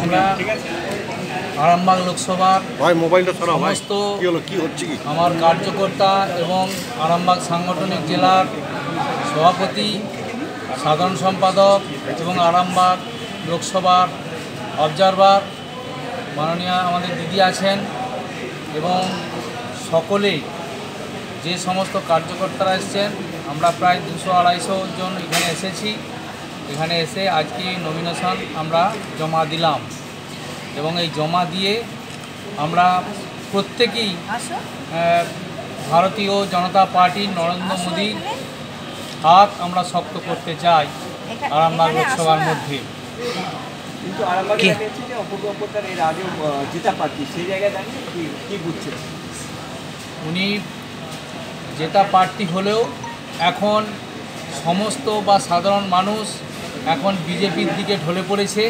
আমরা আরামবাগ লোকসভার ভাই মোবাইলটা সরা ভাই। সমস্ত কি হলো কি হচ্ছে কি? আমার কার্যকর্তা এবং আরামবাগ সাংগঠনিক জেলার সভাপতি সাধারণ সম্পাদক এবং আরামবাগ লোকসভার অবজারভার মাননীয় আমাদের দিদি আছেন এবং সকলে যে সমস্ত কার্যকর্তারা এসছেন আমরা প্রায় দুশো আড়াইশো জন এখানে এসেছি। এখানে এসে আজকে নমিনেশন আমরা জমা দিলাম? এবং এই জমা দিয়ে আমরা প্রত্যেকেই ভারতীয় জনতা পার্টি নরেন্দ্র মোদীর হাত আমরা শক্ত করতে চাই আরামবাগ লোকসভার মধ্যে। কিন্তু আরামবাগে দাঁড়িয়েছে যে অপূর্ব এর আগেও জেতা প্রার্থী সেই জায়গায় দাঁড়িয়ে কি কি বুঝছেন? উনি জেতা প্রার্থী হলেও এখন সমস্ত বা সাধারণ মানুষ এখন বিজেপির দিকে ঢলে পড়েছে।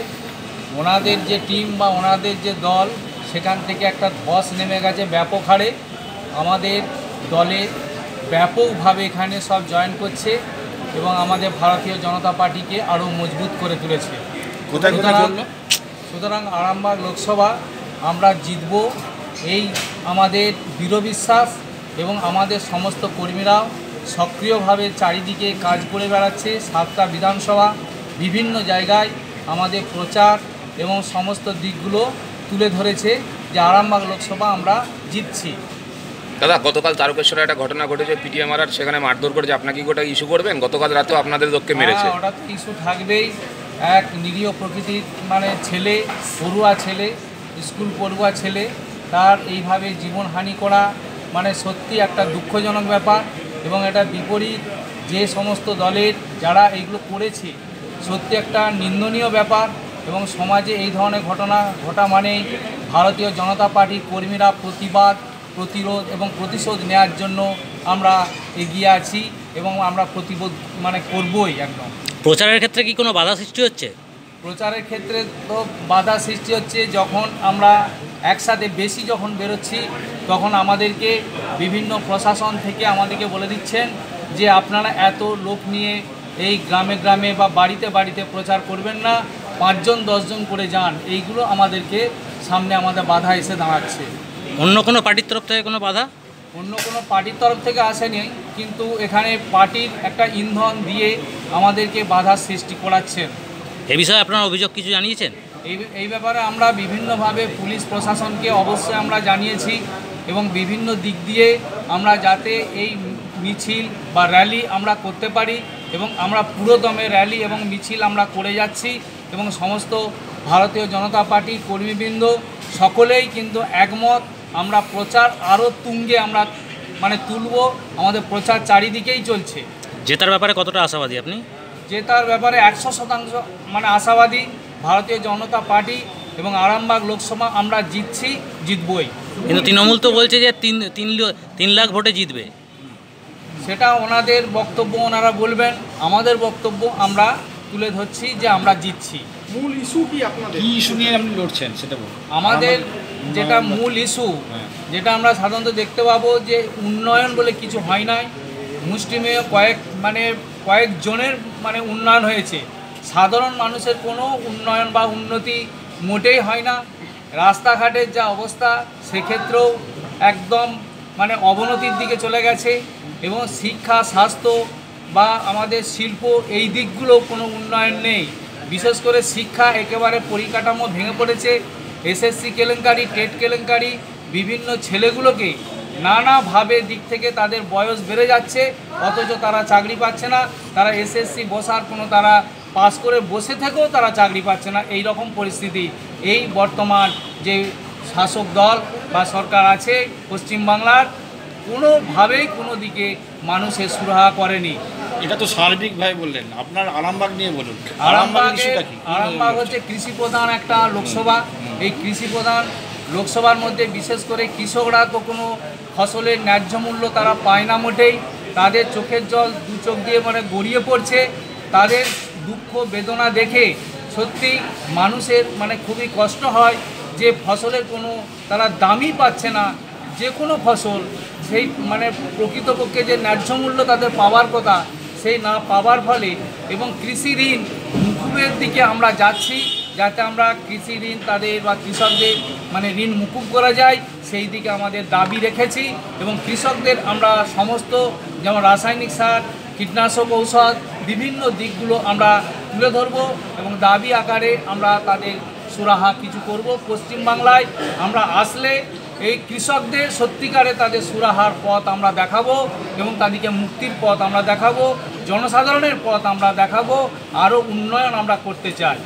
ওনাদের যে টিম বা ওনাদের যে দল সেখান থেকে একটা ধস নেমে গেছে ব্যাপক হারে। আমাদের দলে ব্যাপকভাবে এখানে সব জয়েন করছে এবং আমাদের ভারতীয় জনতা পার্টিকে আরও মজবুত করে তুলেছে। সুতরাং আরামবাগ লোকসভা আমরা জিতব। এই আমাদের দৃঢ় বিশ্বাস এবং আমাদের সমস্ত কর্মীরাও সক্রিয়ভাবে চারিদিকে কাজ করে বেড়াচ্ছে। সাতটা বিধানসভা বিভিন্ন জায়গায় আমাদের প্রচার এবং সমস্ত দিকগুলো তুলে ধরেছে যে আরামবাগ লোকসভা আমরা জিতছি। দাদা গতকাল তারকেশ্বরে একটা ঘটনা ঘটেছে পিটিএম আর সেখানে মারধর করেছে। আপনাকে কি গোটা ইস্যু করবেন? গতকাল রাতেও আপনাদের লোককে মেরেছে। হ্যাঁ, ওটা তো ইস্যু থাকবেই। এক নিরীহ প্রকৃতির মানে ছেলে পড়ুয়া ছেলে স্কুল পড়ুয়া ছেলে তার এইভাবে জীবনহানি করা মানে সত্যি একটা দুঃখজনক ব্যাপার এবং এটা বিপরীত যে সমস্ত দলের যারা এইগুলো করেছে সত্যি একটা নিন্দনীয় ব্যাপার এবং সমাজে এই ধরনের ঘটনা ঘটা মানেই ভারতীয় জনতা পার্টির কর্মীরা প্রতিবাদ প্রতিরোধ এবং প্রতিশোধ নেওয়ার জন্য আমরা এগিয়ে আছি এবং আমরা প্রতিবোধ মানে করবই একদম। প্রচারের ক্ষেত্রে কি কোনো বাধা সৃষ্টি হচ্ছে? প্রচারের ক্ষেত্রে তো বাধা সৃষ্টি হচ্ছে যখন আমরা একসাথে বেশি যখন বেরোচ্ছি তখন আমাদেরকে বিভিন্ন প্রশাসন থেকে আমাদেরকে বলে দিচ্ছেন যে আপনারা এত লোক নিয়ে এই গ্রামে গ্রামে বা বাড়িতে বাড়িতে প্রচার করবেন না। পাঁচজন দশজন করে যান এইগুলো আমাদেরকে সামনে আমাদের বাধা এসে দাঁড়াচ্ছে। অন্য কোনো পার্টির তরফ থেকে কোনো বাধা? অন্য কোনো পার্টির তরফ থেকে আসেনি কিন্তু এখানে পার্টির একটা ইন্ধন দিয়ে আমাদেরকে বাধা সৃষ্টি করাচ্ছেন এ বিষয়ে আপনারা অভিযোগ কিছু জানিয়েছেন? এই এই ব্যাপারে আমরা বিভিন্নভাবে পুলিশ প্রশাসনকে অবশ্যই আমরা জানিয়েছি এবং বিভিন্ন দিক দিয়ে আমরা যাতে এই মিছিল বা র্যালি আমরা করতে পারি। এবং আমরা পুরোদমে র্যালি এবং মিছিল আমরা করে যাচ্ছি এবং সমস্ত ভারতীয় জনতা পার্টি কর্মীবৃন্দ সকলেই কিন্তু একমত আমরা প্রচার আরও তুঙ্গে আমরা মানে তুলব আমাদের প্রচার চারিদিকেই চলছে। জেতার ব্যাপারে কতটা আশাবাদী আপনি? জেতার ব্যাপারে একশো শতাংশ মানে আশাবাদী ভারতীয় জনতা পার্টি এবং আরামবাগ লোকসভা আমরা জিতছি জিতবই। কিন্তু তৃণমূল তো বলছে যে তিন তিন তিন লাখ ভোটে জিতবে। সেটা ওনাদের বক্তব্য ওনারা বলবেন আমাদের বক্তব্য আমরা তুলে ধরছি যে আমরা জিতছি। মূল ইস্যু কি আপনাদের? কি ইস্যু নিয়ে আপনি লড়ছেন সেটা বলুন। আমাদের যেটা মূল ইস্যু যেটা আমরা সাধারণত দেখতে পাবো যে উন্নয়ন বলে কিছু হয় নাই। মুসলিমে কয়েক মানে কয়েকজনের মানে উন্নয়ন হয়েছে। সাধারণ মানুষের কোনো উন্নয়ন বা উন্নতি মোটেই হয় না। রাস্তাঘাটের যা অবস্থা সেক্ষেত্রেও একদম মানে অবনতির দিকে চলে গেছে। এবং শিক্ষা, স্বাস্থ্য বা আমাদের শিল্প এই দিকগুলো কোনো উন্নয়ন নেই। বিশেষ করে শিক্ষা একেবারে পরিকাঠামো ভেঙে পড়েছে। এসএসসি কেলেঙ্কারি, টেট কেলেঙ্কারি, বিভিন্ন ছেলেগুলোকে নানাভাবে দিক থেকে তাদের বয়স বেড়ে যাচ্ছে, অথচ তারা চাকরি পাচ্ছে না। তারা এসএসসি বসার কোনো তারা পাস করে বসে থেকেও তারা চাকরি পাচ্ছে না। এই রকম পরিস্থিতি এই বর্তমান যে শাসক দল বা সরকার আছে পশ্চিমবাংলার কোনোভাবেই কোনো দিকে মানুষের সুরাহা করেনি। এটা তো সার্বিকভাবে বললেন। আপনার আরামবাগ নিয়ে বলুন। আরামবাগে আরামবাগ হচ্ছে কৃষি প্রধান একটা লোকসভা। এই কৃষি প্রধান লোকসভার মধ্যে বিশেষ করে কৃষকরা তো কোনো ফসলের ন্যায্য মূল্য তারা পায় না মোটেই। তাদের চোখের জল দু চোখ দিয়ে মানে গড়িয়ে পড়ছে। তাদের দুঃখ বেদনা দেখে সত্যি মানুষের মানে খুবই কষ্ট হয় যে ফসলের কোনো তারা দামই পাচ্ছে না। যে কোনো ফসল সেই মানে প্রকৃতপক্ষে যে ন্যায্য মূল্য তাদের পাওয়ার কথা, সেই না পাওয়ার ফলে এবং কৃষি ঋণ মুকুবের দিকে আমরা যাচ্ছি, যাতে আমরা কৃষি ঋণ তাদের বা কৃষকদের মানে ঋণ মুকুব করা যায়, সেই দিকে আমাদের দাবি রেখেছি এবং কৃষকদের আমরা সমস্ত যেমন রাসায়নিক সার, কীটনাশক ঔষধ, বিভিন্ন দিকগুলো আমরা তুলে ধরব এবং দাবি আকারে আমরা তাদের সুরাহা কিছু করব। পশ্চিমবাংলায় আমরা আসলে এই কৃষকদের সত্যিকারে তাদের সুরাহার পথ আমরা দেখাবো এবং তাদেরকে মুক্তির পথ আমরা দেখাবো, জনসাধারণের পথ আমরা দেখাবো, আরও উন্নয়ন আমরা করতে চাই।